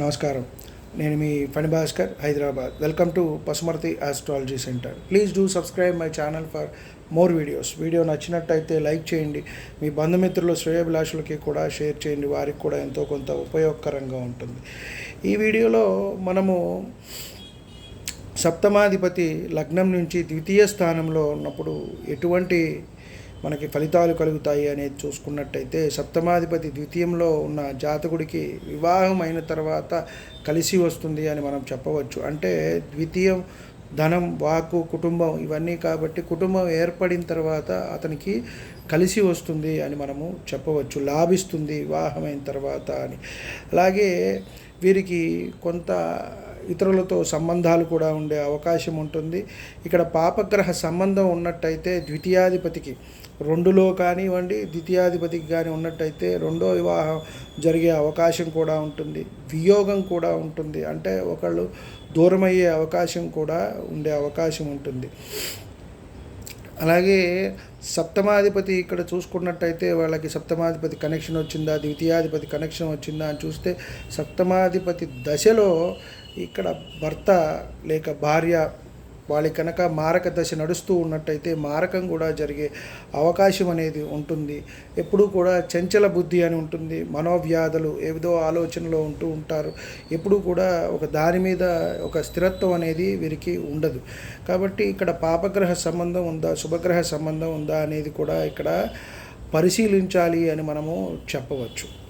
నమస్కారం. నేను మీ Phani Bhaskar Hyderabad. Welcome to Pasumarthi astrology centre please do subscribe my channel for more videos video నచ్చినట్టయితే like చేయండి. మీ బంధుమిత్రులు శ్రేయభిలాషులకి కూడా షేర్ చేయండి. వారికి కూడా ఎంతో కొంత ఉపయోగకరంగా ఉంటుంది. ఈ వీడియోలో మనము సప్తమాధిపతి లగ్నం నుంచి ద్వితీయ స్థానంలో ఉన్నప్పుడు ఎటువంటి మనకి ఫలితాలు కలుగుతాయి అనేది చూసుకున్నట్టయితే సప్తమాధిపతి ద్వితీయంలో ఉన్న జాతకుడికి వివాహం అయిన తర్వాత కలిసి వస్తుంది అని మనం చెప్పవచ్చు. అంటే ద్వితీయం ధనం వాకు కుటుంబం ఇవన్నీ కాబట్టి కుటుంబం ఏర్పడిన తర్వాత అతనికి కలిసి వస్తుంది అని మనము చెప్పవచ్చు. లాభిస్తుంది వివాహమైన తర్వాత అని. అలాగే వీరికి కొంత ఇతరులతో సంబంధాలు కూడా ఉండే అవకాశం ఉంటుంది. ఇక్కడ పాపగ్రహ సంబంధం ఉన్నట్టయితే ద్వితీయాధిపతికి రెండులో కానివ్వండి ద్వితీయాధిపతికి కానీ ఉన్నట్టయితే రెండో వివాహం జరిగే అవకాశం కూడా ఉంటుంది. వియోగం కూడా ఉంటుంది. అంటే ఒకళ్ళు దూరమయ్యే అవకాశం కూడా ఉండే అవకాశం ఉంటుంది. అలాగే సప్తమాధిపతి ఇక్కడ చూసుకున్నట్టయితే వాళ్ళకి సప్తమాధిపతి కనెక్షన్ వచ్చిందా ద్వితీయాధిపతి కనెక్షన్ వచ్చిందా అని చూస్తే సప్తమాధిపతి దశలో ఇక్కడ భర్త లేక భార్య వాళ్ళ కనుక మారక దశ నడుస్తూ ఉన్నట్టయితే మారకం కూడా జరిగే అవకాశం అనేది ఉంటుంది. ఎప్పుడూ కూడా చంచల బుద్ధి అని ఉంటుంది. మనోవ్యాధులు ఏదో ఆలోచనలో ఉంటూ ఉంటారు. ఎప్పుడూ కూడా ఒక దాని మీద ఒక స్థిరత్వం అనేది వీరికి ఉండదు. కాబట్టి ఇక్కడ పాపగ్రహ సంబంధం ఉందా శుభగ్రహ సంబంధం ఉందా అనేది కూడా ఇక్కడ పరిశీలించాలి అని మనము చెప్పవచ్చు.